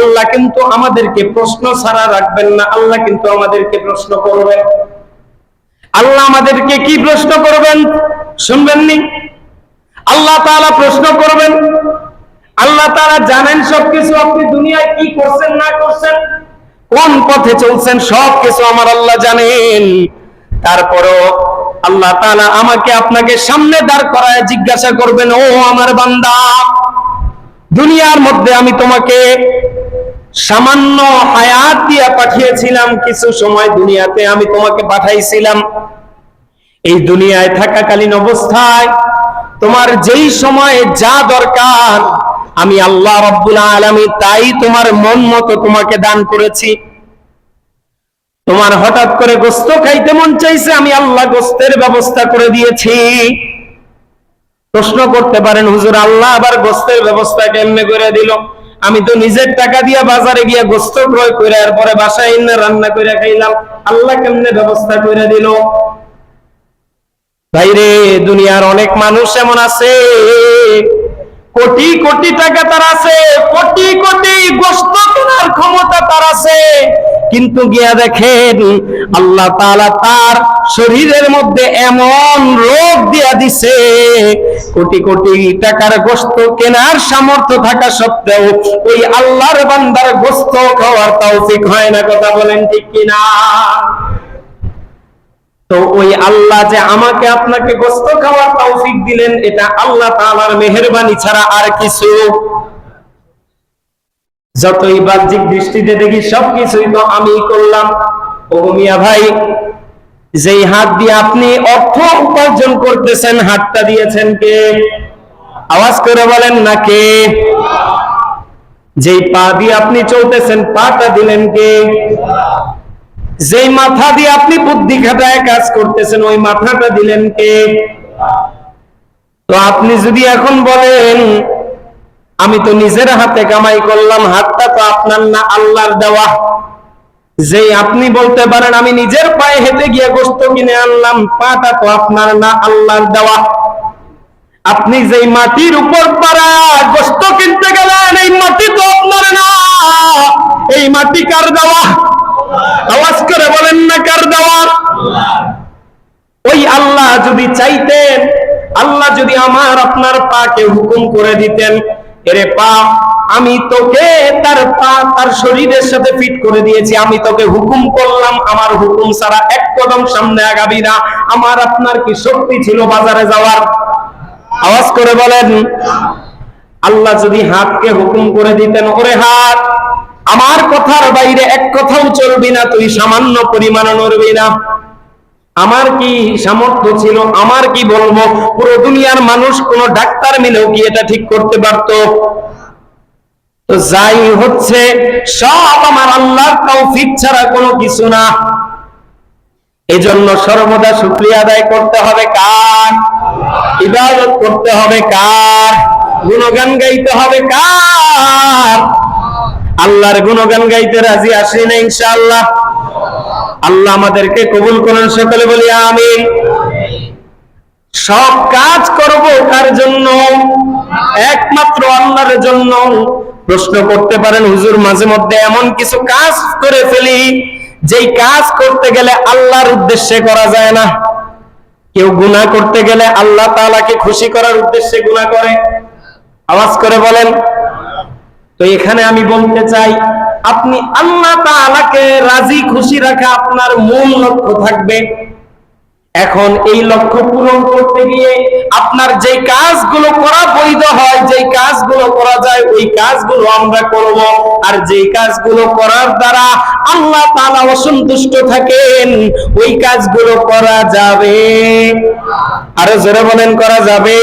আল্লাহ কিন্তু আমাদেরকে প্রশ্ন ছাড়া রাখবেন না, আল্লাহ কিন্তু আমাদেরকে প্রশ্ন করবেন। আল্লাহ আমাদেরকে কি প্রশ্ন করবেন? শুনবেননি? আল্লাহ তাআলা প্রশ্ন করবেন, আল্লাহ তাআলা জানেন সবকিছু, আপনি দুনিয়ায় কি করছেন, না করছেন, কোন পথে চলছেন, সবকিছু আমার আল্লাহ জানেন। তারপরও আল্লাহ তাআলা আমাকে আপনাকে সামনে দাঁড় করায় জিজ্ঞাসা করবেন, ও আমার বান্দা, দুনিয়ার মধ্যে আমি তোমাকে সামান্য হায়াত দিয়া পাঠিয়েছিলাম কিছু সময় দুনিয়াতে, আমি তোমাকে পাঠাইছিলাম। এই দুনিয়ায় থাকাকালীন অবস্থায় তোমার যেই সময়ে যা দরকার, আমি আল্লাহ রব্বুল আলামিন তাই তোমার মন মতো তোমাকে দান করেছি। তোমার হঠাৎ করে গোস্ত খাইতে মন চাইছে, আমি আল্লাহ গোস্তের ব্যবস্থা করে দিয়েছি। প্রশ্ন করতে পারেন, হুজুর আল্লাহ আবার গোস্তের ব্যবস্থা কেমনে করে দিল? আমি তো নিজের টাকা দিয়ে বাজারে গিয়ে গোস্ত ক্রয় করে এরপরে বাসায় এনে রান্না করে খাইলাম। আল্লাহ কেমনে ব্যবস্থা করে দিল? ভাইরে, দুনিয়ার অনেক মানুষ এমন আছে। কোটি কোটি টাকা তার আছে, কোটি কোটি কিন্তু গিয়া দেখেন, আল্লাহ তাআলা তার শরীরের মধ্যে এমন রোগ দিয়া দিছে, কোটি কোটি টাকার গোস্ত কেনার সামর্থ্য থাকা সত্ত্বেও ওই আল্লাহর বান্দার গোস্ত খাওয়ার তৌফিক হয় না, কথা বলেন ঠিক কিনা? তো ওই আল্লাহ যে আমাকে আপনাকে গোস্ত খাওয়ার তৌফিক দিলেন, এটা আল্লাহ তাআলার মেহেরবানি ছাড়া আর কিছু যতই বাহ্যিক দৃষ্টিতে দেখি সবকিছুই তো আমি করলাম। ও মিয়া ভাই, যেই হাত দিয়ে আপনি অর্থ উপার্জন করতেছেন, হাতটা দিয়েছেন কে? আওয়াজ করে বলেন না কে? যেই পা দিয়ে আপনি চলতেছেন, পাটা দিলেন কে? যেই মাথা দিয়ে আপনি বুদ্ধি খাটায় কাজ করতেছেন, ওই মাথাটা দিলেন কে? তো আপনি যদি এখন বলেন আমি তো নিজের হাতে কামাই করলাম, হাতটা তো আপনার না, আল্লাহর দেওয়া। যেই আপনি বলতে পারেন, আমি নিজের পায়ে হেঁটে গিয়ে গোস্ত কিনে আনলাম, পাটা তো আপনার না, আল্লাহর দেওয়া। আপনি যেই মাটির উপর পারা গোস্ত কিনতে গেলেন, এই মাটি তো আপনার না। এই মাটি কার দেওয়া? আওয়াজ করে বলেন না কার দেওয়া? ওই আল্লাহ যদি চাইতেন, আল্লাহ যদি আমার আপনার পাকে হুকুম করে দিতেন এরে পা, আমি তোকে তার পা, তার শরীরের সাথে ফিট করে দিয়েছি। আমি তোকে হুকুম করলাম, আমার হুকুম ছাড়া এক কদম সামনে আগাবি না। আমার আপনার কি শক্তি ছিল বাজারে যাওয়ার? আওয়াজ করে বলেন, আল্লাহ যদি হাতকে হুকুম করে দিতেন, ওরে হাত, আমার কথার বাইরে এক কথাও চলবি না, তুই সামান্য পরিমাণ নড়বি না। আমার কি সামর্থ্য ছিল? আমার কি বলব? পুরো দুনিয়ার মানুষ কোন ডাক্তার মিলেও কি এটা ঠিক করতে পারতো? যাই হচ্ছে, সব আমার আল্লাহর তৌফিক ছাড়া কোনো কিছু না। এজন্য সর্বদা শুকরিয়া আদায় করতে হবে কার? ইবাদত করতে হবে কার? গুণগান গাইতে হবে কার? আল্লাহর গুণগান গাইতে রাজি আসি না ইনশাআল্লাহ। আল্লাহ আমাদেরকে কবুল করেন, সকলে বলি আমিন। সব কাজ করব কার জন্য? একমাত্র আল্লাহর জন্য। প্রশ্ন করতে পারেন, হুজুর, মাঝে মধ্যে এমন কিছু কাজ করে ফেলি, যেই কাজ করতে গেলে আল্লাহর উদ্দেশ্যে করা যায় না। কেউ গুনাহ করতে গেলে আল্লাহ তাআলাকে খুশি করার উদ্দেশ্যে গুনাহ করে। আওয়াজ করে বলেন। তো এখানে আমি বলতে চাই আপনি আল্লাহ তাআলাকে রাজি খুশি রাখা আপনার মূল লক্ষ্য থাকবে। এখন এই লক্ষ্য পূরণ করতে গিয়ে আপনার যে কাজগুলো করা বৈধ হয়, যেই কাজগুলো করা যায়, ওই কাজগুলো আমরা করব। আর যেই কাজগুলো করার দ্বারা আল্লাহ তাআলা অসন্তুষ্ট থাকেন, ওই কাজগুলো করা যাবে। আরও জোরে বলেন, করা যাবে।